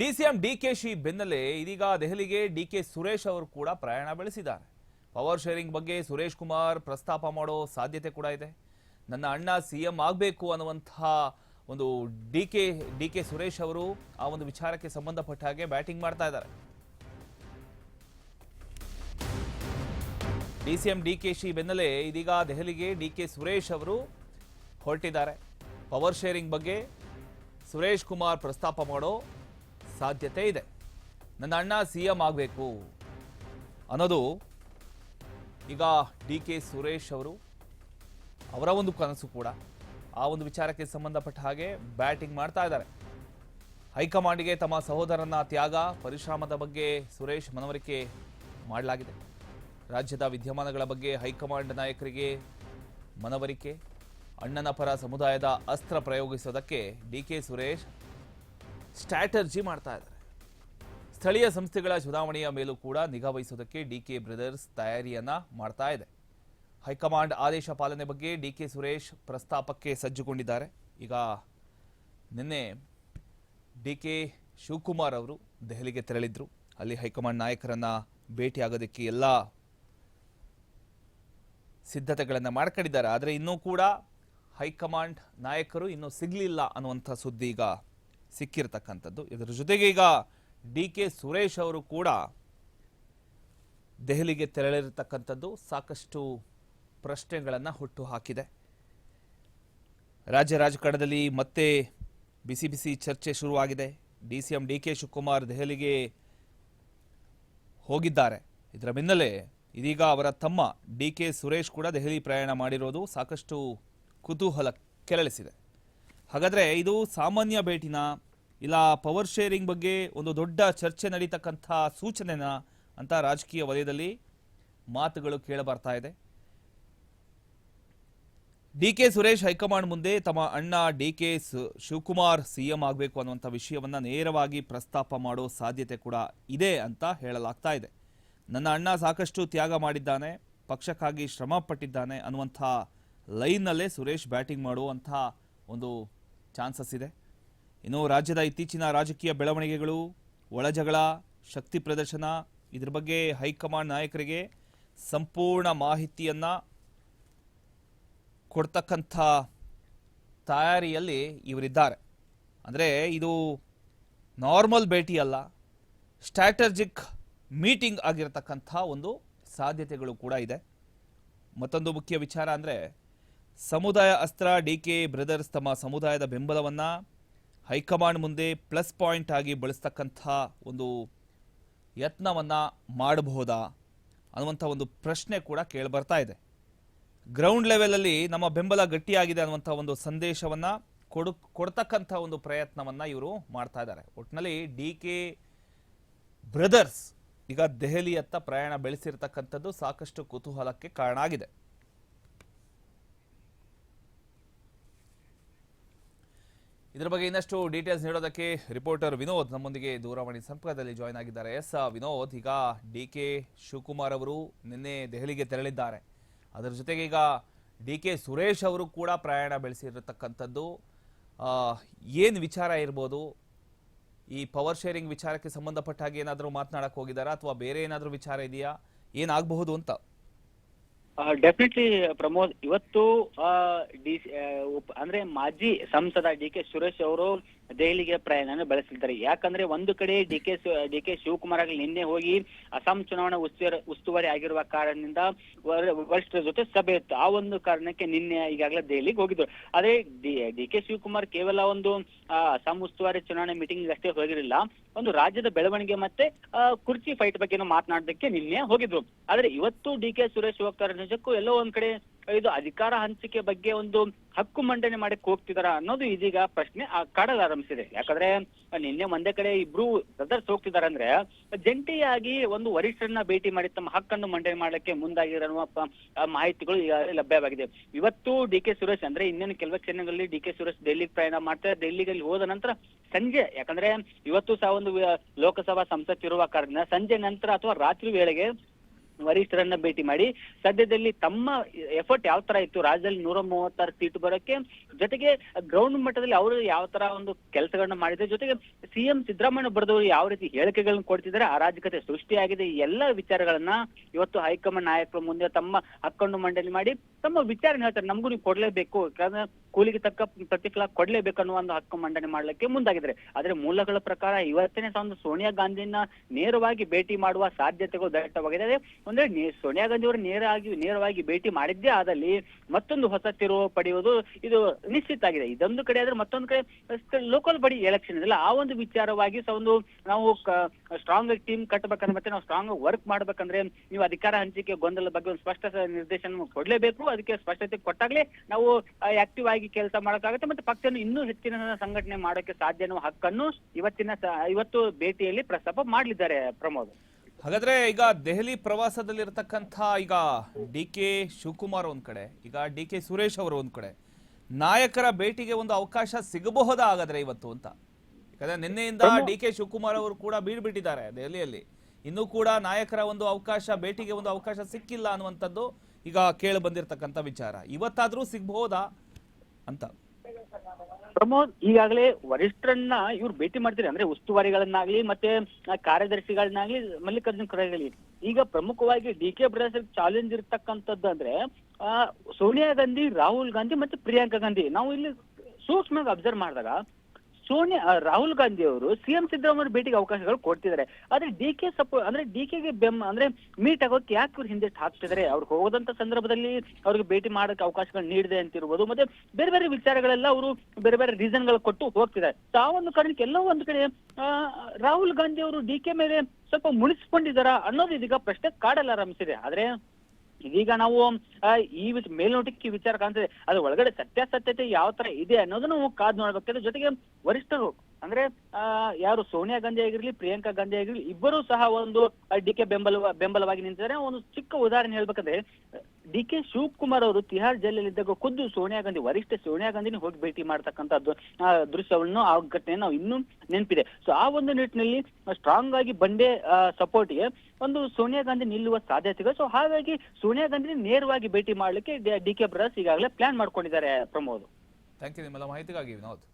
DCM DKShi ಬೆನ್ನಲ್ಲೇ ಇದೀಗ ದೆಹಲಿಗೆ ಡಿಕೆ ಸುರೇಶ್ ಅವರು ಕೂಡ ಪ್ರಯಾಣ ಬೆಳೆಸಿದ್ದಾರೆ. ಪವರ್ ಶೇರಿಂಗ್ ಬಗ್ಗೆ ಸುರೇಶ್ ಕುಮಾರ್ ಪ್ರಸ್ತಾಪ ಮಾಡೋ ಸಾಧ್ಯತೆ ಕೂಡ ಇದೆ. ನನ್ನ ಅಣ್ಣ ಸಿಎಂ ಆಗಬೇಕು ಅನ್ನುವಂತಹ ಒಂದು D K D K Suresh ಅವರು ಆ ಒಂದು ವಿಚಾರಕ್ಕೆ ಸಂಬಂಧಪಟ್ಟ ಹಾಗೆ ಬ್ಯಾಟಿಂಗ್ ಮಾಡ್ತಾ ಇದ್ದಾರೆ. ಡಿಸಿಎಂ ಡಿಕೆಶಿ ಬೆನ್ನಲ್ಲೇ ಇದೀಗ ದೆಹಲಿಗೆ ಡಿ ಕೆ ಸುರೇಶ್ ಅವರು ಹೊರಟಿದ್ದಾರೆ. ಪವರ್ ಶೇರಿಂಗ್ ಬಗ್ಗೆ ಸುರೇಶ್ ಕುಮಾರ್ ಪ್ರಸ್ತಾಪ ಮಾಡೋ ಸಾಧ್ಯತೆ ಇದೆ. ನನ್ನ ಅಣ್ಣ ಸಿ ಎಂ ಆಗಬೇಕು ಅನ್ನೋದು ಈಗ ಡಿ ಕೆ ಸುರೇಶ್ ಅವರು ಅವರ ಒಂದು ಕನಸು ಕೂಡ. ಆ ಒಂದು ವಿಚಾರಕ್ಕೆ ಸಂಬಂಧಪಟ್ಟ ಹಾಗೆ ಬ್ಯಾಟಿಂಗ್ ಮಾಡ್ತಾ ಇದ್ದಾರೆ. ಹೈಕಮಾಂಡ್ಗೆ ತಮ್ಮ ಸಹೋದರನ ತ್ಯಾಗ, ಪರಿಶ್ರಮದ ಬಗ್ಗೆ ಸುರೇಶ್ ಮನವರಿಕೆ ಮಾಡಲಾಗಿದೆ. ರಾಜ್ಯದ ವಿದ್ಯಮಾನಗಳ ಬಗ್ಗೆ ಹೈಕಮಾಂಡ್ ನಾಯಕರಿಗೆ ಮನವರಿಕೆ, ಅಣ್ಣನ ಪರ ಸಮುದಾಯದ ಅಸ್ತ್ರ ಪ್ರಯೋಗಿಸೋದಕ್ಕೆ ಡಿ ಕೆ ಸುರೇಶ್ ಸ್ಟ್ರಾಟರ್ಜಿ ಮಾಡ್ತಾ ಇದ್ದಾರೆ. ಸ್ಥಳೀಯ ಸಂಸ್ಥೆಗಳ ಚುನಾವಣೆಯ ಮೇಲೂ ಕೂಡ ನಿಗಾ ವಹಿಸೋದಕ್ಕೆ ಡಿ ಕೆ ಬ್ರದರ್ಸ್ ತಯಾರಿಯನ್ನ ಮಾಡ್ತಾ ಇದೆ. ಹೈಕಮಾಂಡ್ ಆದೇಶ ಪಾಲನೆ ಬಗ್ಗೆ ಡಿ ಕೆ ಸುರೇಶ್ ಪ್ರಸ್ತಾಪಕ್ಕೆ ಸಜ್ಜುಗೊಂಡಿದ್ದಾರೆ. ಈಗ ನಿನ್ನೆ ಡಿ ಕೆ ಶಿವಕುಮಾರ್ ಅವರು ದೆಹಲಿಗೆ ತೆರಳಿದ್ರು. ಅಲ್ಲಿ ಹೈಕಮಾಂಡ್ ನಾಯಕರನ್ನ ಭೇಟಿಯಾಗೋದಕ್ಕೆ ಎಲ್ಲ ಸಿದ್ಧತೆಗಳನ್ನು ಮಾಡ್ಕೊಂಡಿದ್ದಾರೆ. ಆದರೆ ಇನ್ನೂ ಕೂಡ ಹೈಕಮಾಂಡ್ ನಾಯಕರು ಇನ್ನೂ ಸಿಗಲಿಲ್ಲ ಅನ್ನುವಂಥ ಸುದ್ದಿ ಈಗ ಸಿಕ್ಕಿರ್ತಕ್ಕಂಥದ್ದು. ಇದರ ಜೊತೆಗೆ ಈಗ ಡಿ ಕೆ ಸುರೇಶ್ ಅವರು ಕೂಡ ದೆಹಲಿಗೆ ತೆರಳಿರತಕ್ಕಂಥದ್ದು ಸಾಕಷ್ಟು ಪ್ರಶ್ನೆಗಳನ್ನು ಹುಟ್ಟು ಹಾಕಿದೆ. ರಾಜ್ಯ ರಾಜಕಾರಣದಲ್ಲಿ ಮತ್ತೆ ಬಿಸಿ ಬಿಸಿ ಚರ್ಚೆ ಶುರುವಾಗಿದೆ. D C M D K Shivakumar ದೆಹಲಿಗೆ ಹೋಗಿದ್ದಾರೆ. ಇದರ ಬೆನ್ನಲ್ಲೇ ಇದೀಗ ಅವರ ತಮ್ಮ ಡಿ ಕೆ ಸುರೇಶ್ ಕೂಡ ದೆಹಲಿ ಪ್ರಯಾಣ ಮಾಡಿರೋದು ಸಾಕಷ್ಟು ಕುತೂಹಲ ಕೆರಳಿಸಿದೆ. ಹಾಗಾದರೆ ಇದು ಸಾಮಾನ್ಯ ಭೇಟಿನ ಇಲ್ಲ ಪವರ್ ಶೇರಿಂಗ್ ಬಗ್ಗೆ ಒಂದು ದೊಡ್ಡ ಚರ್ಚೆ ನಡೀತಕ್ಕಂಥ ಸೂಚನೆನ ಅಂತ ರಾಜಕೀಯ ವಲಯದಲ್ಲಿ ಮಾತುಗಳು ಕೇಳಬರ್ತಾ ಇದೆ. ಡಿ ಕೆ ಸುರೇಶ್ ಹೈಕಮಾಂಡ್ ಮುಂದೆ ತಮ್ಮ ಅಣ್ಣ ಡಿ ಕೆ ಶಿವಕುಮಾರ್ ಸಿಎಂ ಆಗಬೇಕು ಅನ್ನುವಂಥ ವಿಷಯವನ್ನು ನೇರವಾಗಿ ಪ್ರಸ್ತಾಪ ಮಾಡೋ ಸಾಧ್ಯತೆ ಕೂಡ ಇದೆ ಅಂತ ಹೇಳಲಾಗ್ತಾ ಇದೆ. ನನ್ನ ಅಣ್ಣ ಸಾಕಷ್ಟು ತ್ಯಾಗ ಮಾಡಿದ್ದಾನೆ, ಪಕ್ಷಕ್ಕಾಗಿ ಶ್ರಮ ಪಟ್ಟಿದ್ದಾನೆ ಅನ್ನುವಂಥ ಲೈನ್ನಲ್ಲೇ ಸುರೇಶ್ ಬ್ಯಾಟಿಂಗ್ ಮಾಡುವಂಥ ಒಂದು ಚಾನ್ಸಸ್ ಇದೆ. ಇನ್ನು ರಾಜ್ಯದ ಇತ್ತೀಚಿನ ರಾಜಕೀಯ ಬೆಳವಣಿಗೆಗಳು ಒಳಜಗಳ ಶಕ್ತಿ ಪ್ರದರ್ಶನ, ಇದ್ರ ಬಗ್ಗೆ ಹೈಕಮಾಂಡ್ ನಾಯಕರಿಗೆ ಸಂಪೂರ್ಣ ಮಾಹಿತಿಯನ್ನು ಕೊಡ್ತಕ್ಕಂಥ ತಯಾರಿಯಲ್ಲಿ ಇವರಿದ್ದಾರೆ. ಅಂದರೆ ಇದು ನಾರ್ಮಲ್ ಭೇಟಿ ಅಲ್ಲ ಸ್ಟ್ರಾಟಜಿಕ್ ಮೀಟಿಂಗ್ ಆಗಿರತಕ್ಕಂಥ ಒಂದು ಸಾಧ್ಯತೆಗಳು ಕೂಡ ಇದೆ. ಮತ್ತೊಂದು ಮುಖ್ಯ ವಿಚಾರ ಅಂದರೆ, ಸಮುದಾಯ ಅಸ್ತ್ರ ಡಿ ಕೆ ಬ್ರದರ್ಸ್ ತಮ್ಮ ಸಮುದಾಯದ ಬೆಂಬಲವನ್ನು ಹೈಕಮಾಂಡ್ ಮುಂದೆ ಪ್ಲಸ್ ಪಾಯಿಂಟ್ ಆಗಿ ಬಳಸ್ತಕ್ಕಂಥ ಒಂದು ಯತ್ನವನ್ನು ಮಾಡಬಹುದಾ ಅನ್ನುವಂಥ ಒಂದು ಪ್ರಶ್ನೆ ಕೂಡ ಕೇಳಿಬರ್ತಾ ಇದೆ. ಗ್ರೌಂಡ್ ಲೆವೆಲಲ್ಲಿ ನಮ್ಮ ಬೆಂಬಲ ಗಟ್ಟಿಯಾಗಿದೆ ಅನ್ನುವಂಥ ಒಂದು ಸಂದೇಶವನ್ನು ಕೊಡು, ಕೊಡ್ತಕ್ಕಂಥ ಒಂದು ಪ್ರಯತ್ನವನ್ನು ಇವರು ಮಾಡ್ತಾ ಇದ್ದಾರೆ. ಒಟ್ಟಿನಲ್ಲಿ ಡಿ ಕೆ ಬ್ರದರ್ಸ್ ಈಗ ದೆಹಲಿಯತ್ತ ಪ್ರಯಾಣ ಬೆಳೆಸಿರ್ತಕ್ಕಂಥದ್ದು ಸಾಕಷ್ಟು ಕುತೂಹಲಕ್ಕೆ ಕಾರಣ ಆಗಿದೆ. ಇದರ ಬಗ್ಗೆ ಇನ್ನಷ್ಟು ಡೀಟೇಲ್ಸ್ ನೀಡೋದಕ್ಕೆ ರಿಪೋರ್ಟರ್ ವಿನೋದ್ ನಮ್ಮೊಂದಿಗೆ ದೂರವಾಣಿ ಸಂಪರ್ಕದಲ್ಲಿ ಜಾಯ್ನ್ ಆಗಿದ್ದಾರೆ. ಎಸ್ ವಿನೋದ್, ಈಗ ಡಿ ಕೆ ಶಿವಕುಮಾರ್ ಅವರು ನಿನ್ನೆ ದೆಹಲಿಗೆ ತೆರಳಿದ್ದಾರೆ. ಅದರ ಜೊತೆಗೆ ಈಗ ಡಿ ಕೆ ಸುರೇಶ್ ಅವರು ಕೂಡ ಪ್ರಯಾಣ ಬೆಳೆಸಿರತಕ್ಕಂಥದ್ದು. ಏನು ವಿಚಾರ ಇರ್ಬೋದು? ಈ ಪವರ್ ಶೇರಿಂಗ್ ವಿಚಾರಕ್ಕೆ ಸಂಬಂಧಪಟ್ಟ ಹಾಗೆ ಏನಾದರೂ ಮಾತನಾಡಕ್ಕೆ ಹೋಗಿದ್ದಾರಾ? ಅಥವಾ ಬೇರೆ ಏನಾದರೂ ವಿಚಾರ ಇದೆಯಾ? ಏನಾಗಬಹುದು ಅಂತ? ಡೆಫಿನೆಟ್ಲಿ ಪ್ರಮೋದ್ ಇವತ್ತು ಡಿ ಅಂದ್ರೆ ಮಾಜಿ ಸಂಸದ ಡಿ ಕೆ ಸುರೇಶ್ ಅವರು ದೆಹಲಿಗೆ ಪ್ರಯಾಣ ಬೆಳೆಸಿದ್ದಾರೆ ಯಾಕಂದ್ರೆ ಒಂದು ಕಡೆ D K D K Shivakumar ಆಗಲಿ ನಿನ್ನೆ ಹೋಗಿ ಅಸ್ಸಾಂ ಚುನಾವಣಾ ಉಸ್ತುವಾರಿ ಉಸ್ತುವಾರಿ ಆಗಿರುವ ಕಾರಣದಿಂದ ವರ- ವರಿಷ್ಠರ ಜೊತೆ ಸಭೆ ಇತ್ತು. ಆ ಒಂದು ಕಾರಣಕ್ಕೆ ನಿನ್ನೆ ಈಗಾಗಲೇ ದೆಹಲಿಗೆ ಹೋಗಿದ್ರು. ಆದ್ರೆ ಡಿ ಕೆ ಶಿವಕುಮಾರ್ ಕೇವಲ ಒಂದು ಅಸ್ಸಾಂ ಉಸ್ತುವಾರಿ ಚುನಾವಣೆ ಮೀಟಿಂಗ್ ಅಷ್ಟೇ ಹೋಗಿರಲಿಲ್ಲ. ಒಂದು ರಾಜ್ಯದ ಬೆಳವಣಿಗೆ ಮತ್ತೆ ಕುರ್ಚಿ ಫೈಟ್ ಬಗ್ಗೆ ಮಾತನಾಡೋದಕ್ಕೆ ನಿನ್ನೆ ಹೋಗಿದ್ರು. ಆದ್ರೆ ಇವತ್ತು ಡಿ ಕೆ ಸುರೇಶ್ ಹೋಗ್ತಾರೆ ನಿಜಕ್ಕೂ ಎಲ್ಲೋ ಒಂದ್ ಕಡೆ ಇದು ಅಧಿಕಾರ ಹಂಚಿಕೆ ಬಗ್ಗೆ ಒಂದು ಹಕ್ಕು ಮಂಡನೆ ಮಾಡಕ್ ಹೋಗ್ತಿದಾರ ಅನ್ನೋದು ಇದೀಗ ಪ್ರಶ್ನೆ ಕಾಡಲಾರಂಭಿಸಿದೆ ಯಾಕಂದ್ರೆ ನಿನ್ನೆ ಒಂದೇ ಕಡೆ ಇಬ್ರು ಬ್ರದರ್ಸ್ ಹೋಗ್ತಿದಾರೆ ಅಂದ್ರೆ ಜಂಟಿಯಾಗಿ ಒಂದು ವರಿಷ್ಠರನ್ನ ಭೇಟಿ ಮಾಡಿ ತಮ್ಮ ಹಕ್ಕನ್ನು ಮಂಡನೆ ಮಾಡಲಿಕ್ಕೆ ಮುಂದಾಗಿರುವ ಮಾಹಿತಿಗಳು ಈಗ ಲಭ್ಯವಾಗಿದೆ. ಇವತ್ತು ಡಿ ಕೆ ಸುರೇಶ್ ಅಂದ್ರೆ ಇನ್ನೇನು ಕೆಲವೇ ಕ್ಷಣಗಳಲ್ಲಿ ಡಿ ಕೆ ಸುರೇಶ್ ಡೆಲ್ಲಿಗೆ ಪ್ರಯಾಣ ಮಾಡ್ತಾರೆ ಡೆಲ್ಲಿಗೆ ಹೋದ ನಂತರ ಸಂಜೆ, ಯಾಕಂದ್ರೆ ಇವತ್ತು ಸಹ ಒಂದು ಲೋಕಸಭಾ ಸಂಸತ್ ಇರುವ ಕಾರಣ ಸಂಜೆ ನಂತರ ಅಥವಾ ರಾತ್ರಿ ವೇಳೆಗೆ ವರಿಷ್ಠರನ್ನ ಭೇಟಿ ಮಾಡಿ ಸದ್ಯದಲ್ಲಿ ತಮ್ಮ ಎಫರ್ಟ್ ಯಾವ ತರ ಇತ್ತು? ರಾಜ್ಯದಲ್ಲಿ ನೂರ ಮೂವತ್ತಾರು ಸೀಟ್ ಬರೋಕೆ ಜೊತೆಗೆ ಗ್ರೌಂಡ್ ಮಟ್ಟದಲ್ಲಿ ಅವರು ಯಾವ ತರ ಒಂದು ಕೆಲಸಗಳನ್ನ ಮಾಡಿದ್ರೆ? ಜೊತೆಗೆ ಸಿಎಂ ಸಿದ್ದರಾಮಯ್ಯ ಬರೆದವರು ಯಾವ ರೀತಿ ಹೇಳಿಕೆಗಳನ್ನು ಕೊಡ್ತಿದ್ದಾರೆ? ಅರಾಜಕತೆ ಸೃಷ್ಟಿಯಾಗಿದೆ. ಈ ಎಲ್ಲ ವಿಚಾರಗಳನ್ನ ಇವತ್ತು ಹೈಕಮಾಂಡ್ ನಾಯಕರು ಮುಂದೆ ತಮ್ಮ ಹಕ್ಕನ್ನು ಮಂಡಳಿ ಮಾಡಿ ತಮ್ಮ ವಿಚಾರ ಹೇಳ್ತಾರೆ. ನಮಗೂ ನೀವು ಕೊಡ್ಲೇಬೇಕು. ಯಾಕಂದ್ರೆ ಕೂಲಿಗೆ ತಕ್ಕ ಪ್ರತಿಫಲ ಕೊಡ್ಲೇಬೇಕು ಅನ್ನುವ ಒಂದು ಹಕ್ಕು ಮಂಡನೆ ಮಾಡ್ಲಿಕ್ಕೆ ಮುಂದಾಗಿದ್ರೆ ಆದ್ರೆ ಮೂಲಗಳ ಪ್ರಕಾರ ಇವತ್ತಿನ ಒಂದು ಸೋನಿಯಾ ಗಾಂಧಿಯನ್ನ ನೇರವಾಗಿ ಭೇಟಿ ಮಾಡುವ ಸಾಧ್ಯತೆಗಳು ದಟ್ಟವಾಗಿದೆ. ಅದೇ ಅಂದ್ರೆ ಸೋನಿಯಾ ಗಾಂಧಿ ಅವರು ನೇರವಾಗಿ ನೇರವಾಗಿ ಭೇಟಿ ಮಾಡಿದ್ದೇ ಆದಲ್ಲಿ ಮತ್ತೊಂದು ಹೊಸ ತಿರುವು ಪಡೆಯುವುದು ಇದು ನಿಶ್ಚಿತ ಆಗಿದೆ. ಇದೊಂದು ಕಡೆ ಆದ್ರೆ ಮತ್ತೊಂದು ಕಡೆ ಲೋಕಲ್ ಬಡಿ ಎಲೆಕ್ಷನ್ ಇದೆಲ್ಲ ಆ ಒಂದು ವಿಚಾರವಾಗಿ ಸಹ ಒಂದು ನಾವು ಸ್ಟ್ರಾಂಗ್ ಟೀಮ್ ಕಟ್ಟಬೇಕಂದ್ರೆ ಮತ್ತೆ ನಾವು ಸ್ಟ್ರಾಂಗ್ ವರ್ಕ್ ಮಾಡ್ಬೇಕಂದ್ರೆ ನೀವು ಅಧಿಕಾರ ಹಂಚಿಕೆ ಗೊಂದಲದ ಬಗ್ಗೆ ಒಂದು ಸ್ಪಷ್ಟ ನಿರ್ದೇಶನ ಕೊಡ್ಲೇಬೇಕು. ಅದಕ್ಕೆ ಸ್ಪಷ್ಟತೆ ಕೊಟ್ಟಾಗ್ಲೇ ನಾವು ಆಕ್ಟಿವ್ ಆಗಿ ಕೆಲಸ ಮಾಡೋಕ್ಕಾಗುತ್ತೆ. ಮತ್ತೆ ಪಕ್ಷವನ್ನು ಇನ್ನೂ ಹೆಚ್ಚಿನ ಸಂಘಟನೆ ಮಾಡೋಕೆ ಸಾಧ್ಯ ಅನ್ನುವ ಹಕ್ಕನ್ನು ಇವತ್ತಿನ ಇವತ್ತು ಭೇಟಿಯಲ್ಲಿ ಪ್ರಸ್ತಾಪ ಮಾಡಲಿದ್ದಾರೆ ಪ್ರಮೋದ್. ಹಾಗಾದ್ರೆ ಈಗ ದೆಹಲಿ ಪ್ರವಾಸದಲ್ಲಿರ್ತಕ್ಕಂಥ ಈಗ ಡಿ ಕೆ ಶಿವಕುಮಾರ್ ಒಂದ್ ಕಡೆ ಈಗ ಡಿ ಕೆ ಸುರೇಶ್ ಅವರು ಒಂದ್ ಕಡೆ ನಾಯಕರ ಭೇಟಿಗೆ ಒಂದು ಅವಕಾಶ ಸಿಗಬಹುದಾ ಹಾಗಾದ್ರೆ ಇವತ್ತು ಅಂತ? ಯಾಕಂದ್ರೆ ನಿನ್ನೆಯಿಂದ ಡಿ ಕೆ ಶಿವಕುಮಾರ್ ಅವರು ಕೂಡ ಬೀಳ್ಬಿಟ್ಟಿದ್ದಾರೆ ದೆಹಲಿಯಲ್ಲಿ. ಇನ್ನೂ ಕೂಡ ನಾಯಕರ ಒಂದು ಅವಕಾಶ ಭೇಟಿಗೆ ಒಂದು ಅವಕಾಶ ಸಿಕ್ಕಿಲ್ಲ ಅನ್ನುವಂಥದ್ದು ಈಗ ಕೇಳಿ ಬಂದಿರತಕ್ಕಂಥ ವಿಚಾರ. ಇವತ್ತಾದ್ರೂ ಸಿಗ್ಬಹುದಾ? ಅಂತ. ಪ್ರಮೋದ್, ಈಗಾಗಲೇ ವರಿಷ್ಠರನ್ನ ಇವ್ರು ಭೇಟಿ ಮಾಡ್ತಾರೆ ಅಂದ್ರೆ ಉಸ್ತುವಾರಿಗಳನ್ನಾಗ್ಲಿ ಮತ್ತೆ ಕಾರ್ಯದರ್ಶಿಗಳನ್ನಾಗ್ಲಿ ಮಲ್ಲಿಕಾರ್ಜುನ್ ಖರ್ಗೆ ಈಗ ಪ್ರಮುಖವಾಗಿ ಡಿ ಕೆ ಬ್ರದರ್ಸ್ ಚಾಲೆಂಜ್ ಇರ್ತಕ್ಕಂಥದ್ದು ಅಂದ್ರೆ ಸೋನಿಯಾ ಗಾಂಧಿ, ರಾಹುಲ್ ಗಾಂಧಿ ಮತ್ತೆ ಪ್ರಿಯಾಂಕಾ ಗಾಂಧಿ. ನಾವು ಇಲ್ಲಿ ಸೂಕ್ಷ್ಮವಾಗಿ ಅಬ್ಸರ್ವ್ ಮಾಡಿದಾಗ ಸೋನಿಯಾ ರಾಹುಲ್ ಗಾಂಧಿ ಅವರು ಸಿಎಂ ಸಿದ್ದರಾಮಯ್ಯ ಭೇಟಿಗೆ ಅವಕಾಶಗಳು ಕೊಡ್ತಿದ್ದಾರೆ. ಆದ್ರೆ ಡಿ ಕೆ ಸಪೋ, ಅಂದ್ರೆ ಡಿ ಕೆಗೆ ಬೆಂ ಅಂದ್ರೆ ಮೀಟ್ ಆಗೋಕೆ ಯಾಕೆ ಇವ್ರು ಹಿಂದೆ ಹಾಕ್ತಿದ್ದಾರೆ ಅವ್ರಿಗೆ ಹೋದಂತ ಸಂದರ್ಭದಲ್ಲಿ ಅವ್ರಿಗೆ ಭೇಟಿ ಮಾಡೋಕೆ ಅವಕಾಶಗಳು ನೀಡಿದೆ ಅಂತಿರ್ಬೋದು. ಮತ್ತೆ ಬೇರೆ ಬೇರೆ ವಿಚಾರಗಳೆಲ್ಲ ಅವರು ಬೇರೆ ಬೇರೆ ರೀಸನ್ಗಳು ಕೊಟ್ಟು ಹೋಗ್ತಿದ್ದಾರೆ. ತಾವೊಂದು ಕಾರಣಕ್ಕೆ ಎಲ್ಲೋ ಒಂದು ಕಡೆ ರಾಹುಲ್ ಗಾಂಧಿ ಅವರು ಡಿ ಕೆ ಮೇಲೆ ಸ್ವಲ್ಪ ಮುಳಿಸ್ಕೊಂಡಿದಾರ ಅನ್ನೋದು ಇದೀಗ ಪ್ರಶ್ನೆ ಕಾಡಲಾರಂಭಿಸಿದೆ ಆದ್ರೆ ಇದೀಗ ನಾವು ಈ ಮೇಲ್ನೋಟಕ್ಕೆ ವಿಚಾರ ಕಾಣ್ತದೆ. ಅದ್ರ ಒಳಗಡೆ ಸತ್ಯಾಸತ್ಯತೆ ಯಾವ ತರ ಇದೆ ಅನ್ನೋದನ್ನ ಕಾದ್ ನೋಡ್ಬೇಕಾದ್ರೆ ಜೊತೆಗೆ ವರಿಷ್ಠರು, ಅಂದ್ರೆ ಯಾರು ಸೋನಿಯಾ ಗಾಂಧಿ ಆಗಿರ್ಲಿ, ಪ್ರಿಯಾಂಕಾ ಗಾಂಧಿ ಆಗಿರ್ಲಿ, ಇಬ್ಬರೂ ಸಹ ಒಂದು ಡಿ ಕೆ ಬೆಂಬಲ ಬೆಂಬಲವಾಗಿ ನಿಂತಿದ್ದಾರೆ. ಒಂದು ಚಿಕ್ಕ ಉದಾಹರಣೆ ಹೇಳ್ಬೇಕಂದ್ರೆ ಡಿ ಕೆ ಶಿವಕುಮಾರ್ ಅವರು ತಿಹಾರ್ ಜೈಲಲ್ಲಿದ್ದಾಗ ಖುದ್ದು ಸೋನಿಯಾ ಗಾಂಧಿ, ವರಿಷ್ಠ ಸೋನಿಯಾ ಗಾಂಧಿನ ಹೋಗಿ ಭೇಟಿ ಮಾಡ್ತಕ್ಕಂಥ ದೃಶ್ಯವನ್ನು, ಆ ಘಟನೆ ನಾವು ಇನ್ನೂ ನೆನಪಿದೆ. ಸೊ ಆ ಒಂದು ನಿಟ್ಟಿನಲ್ಲಿ ಸ್ಟ್ರಾಂಗ್ ಆಗಿ ಬಂಡೆ ಸಪೋರ್ಟ್ಗೆ ಒಂದು ಸೋನಿಯಾ ಗಾಂಧಿ ನಿಲ್ಲುವ ಸಾಧ್ಯತೆಗಳು ಸೊ ಹಾಗಾಗಿ ಸೋನಿಯಾ ಗಾಂಧಿ ನೇರವಾಗಿ ಭೇಟಿ ಮಾಡ್ಲಿಕ್ಕೆ ಡಿ ಕೆ ಬ್ರದರ್ಸ್ ಈಗಾಗಲೇ ಪ್ಲಾನ್ ಮಾಡ್ಕೊಂಡಿದ್ದಾರೆ ಪ್ರಮೋದ್. ಥ್ಯಾಂಕ್ ಯು ನಿಮ್ಮೆಲ್ಲ ಮಾಹಿತಿಗಾಗಿ ವಿನೋದ್.